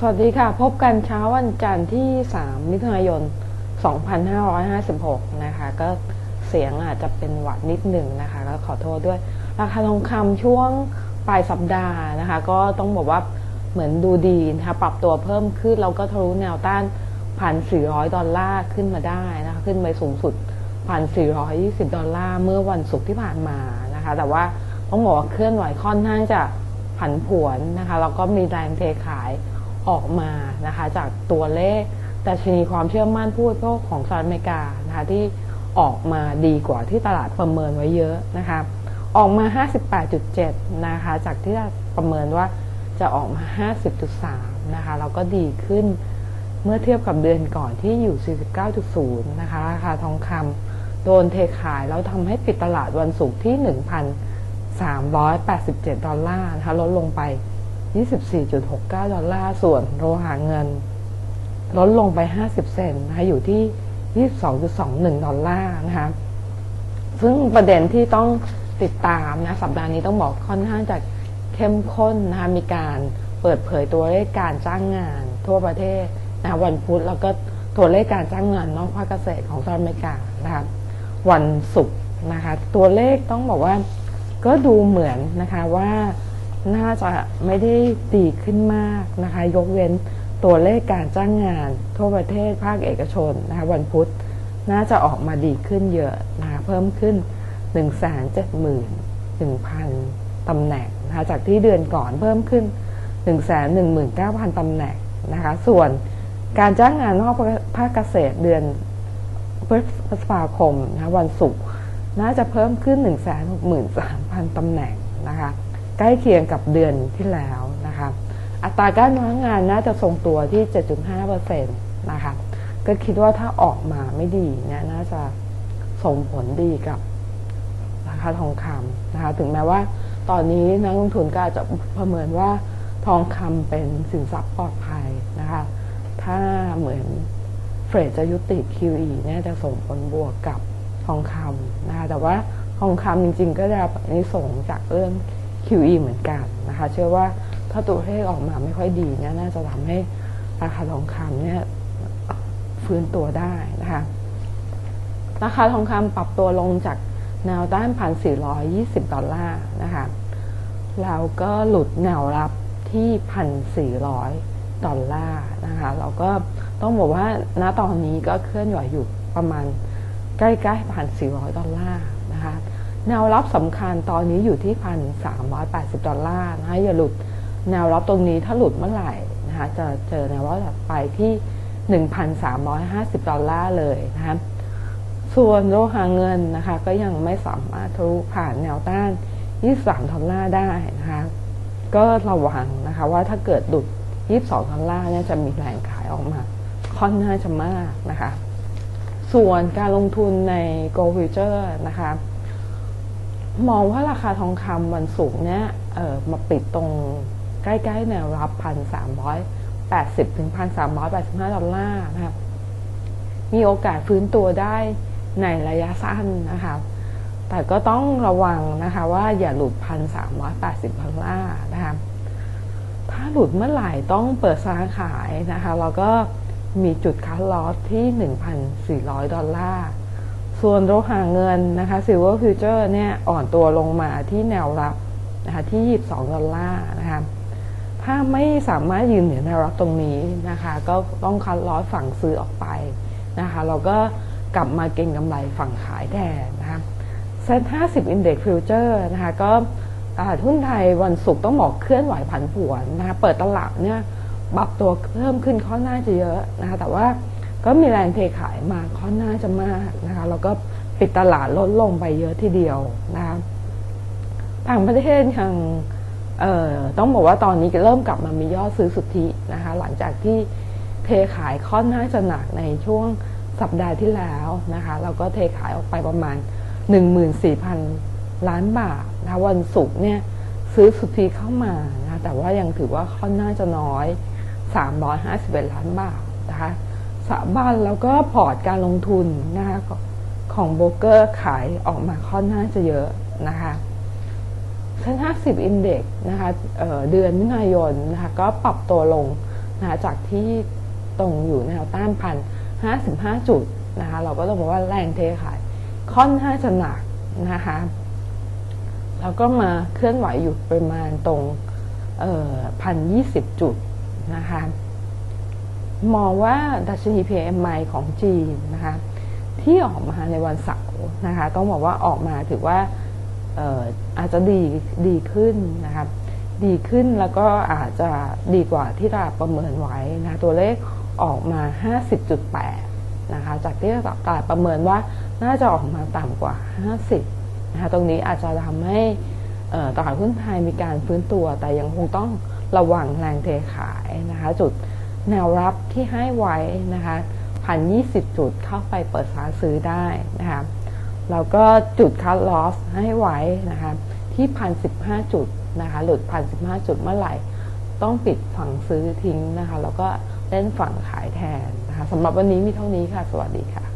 สวัสดีค่ะ พบกันเช้าวันจันทร์ที่ 3 มิถุนายน 2556 นะคะ ก็เสียงอาจจะเป็นหวัดนิดหนึ่งนะคะก็ขอโทษด้วย ราคาทองคำช่วงปลายสัปดาห์นะคะ ก็ต้องบอกว่าเหมือนดูดีนะคะ ปรับตัวเพิ่มขึ้น แล้วก็ทะลุแนวต้านพัน400 ดอลลาร์ขึ้นมาได้นะคะ ขึ้นไปสูงสุดพัน420 ดอลลาร์เมื่อวันศุกร์ที่ผ่านมานะคะ แต่ว่าต้องบอกว่าเคลื่อนไหวค่อนข้างจะผันผวนนะคะ แล้วก็มีแรงเทขาย ออกมานะคะจากตัวเลขดัชนีความเชื่อมั่นผู้บริโภคของสหรัฐอเมริกานะคะที่ออกมาดีกว่าที่ตลาดประเมินไว้เยอะนะคะออกมา 58.7 นะคะจากที่ประเมินว่าจะออกมา 50.3 นะคะแล้วก็ดีขึ้นเมื่อเทียบกับเดือนก่อนที่อยู่ 49.0 นะคะราคาทองคำโดนเทขายแล้วทำให้ปิดตลาดวันศุกร์ที่ 1,387 ดอลลาร์นะคะลดลงไป 24.69 ดอลลาร์ ส่วนโลหะเงิน ลดลงไป 50 เซนต์นะคะอยู่ที่ 22.21 ดอลลาร์นะคะซึ่งประเด็นที่ต้องติดตามนะสัปดาห์นี้ต้องบอกค่อนข้างจะเข้มข้นนะคะมีการเปิดเผยตัวเลขการจ้างงานทั่วประเทศนะวันพุธแล้วก็ตัวเลขการจ้างงานนอกภาคเกษตรของสหรัฐอเมริกานะคะวันศุกร์นะคะ ตัวเลขต้องบอกว่าก็ดูเหมือนนะคะว่า น่าจะไม่ได้ดีขึ้นมากนะคะ ยกเว้นตัวเลขการจ้างงาน ทั่วประเทศภาคเอกชนนะคะวันพุธน่าจะออกมาดีขึ้นเยอะนะคะเพิ่มขึ้น 1 7 1 0 0 0ตำแหน่งนะคะจากที่เดือนก่อนเพิ่มขึ้น 1 1 9 0 0 0ตำแหน่งนะคะส่วนการจ้างงานนอกภาคเกษตรเดือนพฤษภาคมนะคะวันศุกร์น่าจะเพิ่มขึ้น 1 6 3 0 0 0ตำแหน่งนะคะ ใกล้เคียงกับเดือนที่แล้วนะคะอัตราการว่างงานน่าจะทรงตัวที่ 7.5%นะคะก็คิดว่าถ้าออกมาไม่ดีเนี่ยน่าจะส่งผลดีกับราคาทองคำนะคะ ถึงแม้ว่าตอนนี้นักลงทุนก็อาจจะประเมินว่าทองคำเป็นสินทรัพย์ปลอดภัยนะคะ ถ้าเหมือนเฟรดจะยุติ QE เนี่ยจะส่งผลบวกกับทองคำนะคะ แต่ว่าทองคำจริงๆ ก็จะในส่งจากเรื่อง QE เหมือนกันนะคะ เชื่อว่าถ้าตัวเลขออกมาไม่ค่อยดีเนี่ยน่าจะทำให้ราคาทองคำเนี่ยฟื้นตัวได้นะคะราคาทองคำปรับตัวลงจากแนวต้านพันสี่ร้อยยี่สิบดอลลาร์นะคะแล้วก็หลุดแนวรับที่พันสี่ร้อยดอลลาร์นะคะเราก็ต้องบอกว่าณตอนนี้ก็เคลื่อนไหวอยู่ประมาณใกล้ๆพันสี่ร้อยดอลลาร์นะคะ แนวรับสำคัญตอนนี้อยู่ที่พันสามร้อยแปดสิบดอลลาร์นะคะอย่าหลุดแนวรับตรงนี้ถ้าหลุดเมื่อไหร่นะคะจะเจอแนวรับถัดไปที่หนึ่งพันสามร้อยห้าสิบดอลลาร์เลยนะคะส่วนโลหะเงินนะคะ ก็ยังไม่สามารถทะลุผ่านแนวต้าน23ดอลลาร์ได้นะคะ ก็ระวังนะคะว่าถ้าเกิดหลุด22ดอลลาร์เนี่ยจะมีแรงขายออกมาค่อนข้างจะมากนะคะ ส่วนการลงทุนใน Gold Future นะคะ มองว่าราคาทองคำวันศุกร์เนี่ยเออมาปิดตรงใกล้ๆแนวรับพันสามร้อยแปดสิบถึงพันสามร้อยแปดสิบห้าดอลลาร์นะครับ มีโอกาสฟื้นตัวได้ในระยะสั้นนะคะแต่ก็ต้องระวังนะคะว่าอย่าหลุดพันสามร้อยแปดสิบดอลลาร์นะคะถ้าหลุดเมื่อไหร่ต้องเปิดซ้าขายนะคะแล้วก็มีจุดคัดลอสที่ 1,400 ดอลลาร์ ส่วนโลหะเงินนะคะ Silver Future เนี่ยอ่อนตัวลงมาที่แนวรับนะคะที่ 22 ดอลลาร์นะคะถ้าไม่สามารถยืนเหนือแนวรับตรงนี้นะคะก็ต้องคัดลอสฝั่งซื้อออกไปนะคะเราก็กลับมาเก็งกำไรฝั่งขายแทนนะคะเซ็ต50 Index Future นะคะก็ตลาดหุ้นไทยวันศุกร์ต้องบอกเคลื่อนไหวผันผวนนะคะเปิดตลาดเนี่ยปรับตัวเพิ่มขึ้นค่อนข้างจะเยอะนะคะแต่ว่า ก็มีแรงเทขายมาค่อนข้าจะมากนะคะแล้วก็ปิดตลาดลดลงไปเยอะทีเดียวนะคะต่างประเทศทางต้องบอกว่าตอนนี้เริ่มกลับมามียอดซื้อสุทธินะคะหลังจากที่เทขายค่อนข้าจะหนักในช่วงสัปดาห์ที่แล้วนะคะแล้วก็เทขายออกไปประมาณ 14,000 ล้านบาทนะวันศุกร์เนี่ยซื้อสุทธิเข้ามานะแต่ว่ายังถือว่าค่อนข้าจะน้อย 351 ล้านบาทนะคะ สาบันแล้วก็พอร์ตการลงทุนนะคะของโบรกเกอร์ขายออกมาค่อนข้างจะเยอะนะคะเซ็น50อินเด็กนะคะเเดือนมิถุนายนนะคะก็ปรับตัวลงนะคะจากที่ตรงอยู่แนวต้านพันห้าสิบห้าจุดนะคะเราก็ต้องบอกว่าแรงเทขายค่อนข้างจะหนักนะคะแล้วก็มาเคลื่อนไหวอยู่ประมาณตรงพันยี่สิบจุดนะคะ มองว่าดัชนี PMI ของจีนนะคะที่ออกมาในวันเสาร์นะคะต้องบอกว่าออกมาถือว่าอาจจะดีดีขึ้นนะคะดีขึ้นแล้วก็อาจจะดีกว่าที่ตลาดประเมินไว้นะตัวเลขออกมา 50.8นะคะจากที่ตลาดประเมินว่าน่าจะออกมาต่ำกว่า 50นะคะตรงนี้อาจจะทำให้ตลาดหุ้นไทยมีการฟื้นตัวแต่ยังคงต้องระวังแรงเทขายนะคะจุด แนวรับที่ให้ไว้นะคะพันยี่สิบจุดเข้าไปเปิดฟ้าซื้อได้นะคะแล้วก็จุดคัดลอสให้ไว้นะคะที่พันสิบห้าจุดนะคะหลุดพันสิบห้าจุดเมื่อไหร่ ต้องปิดฝั่งซื้อทิ้งนะคะ แล้วก็เล่นฝั่งขายแทนนะคะสำหรับวันนี้มีเท่านี้ค่ะ สวัสดีค่ะ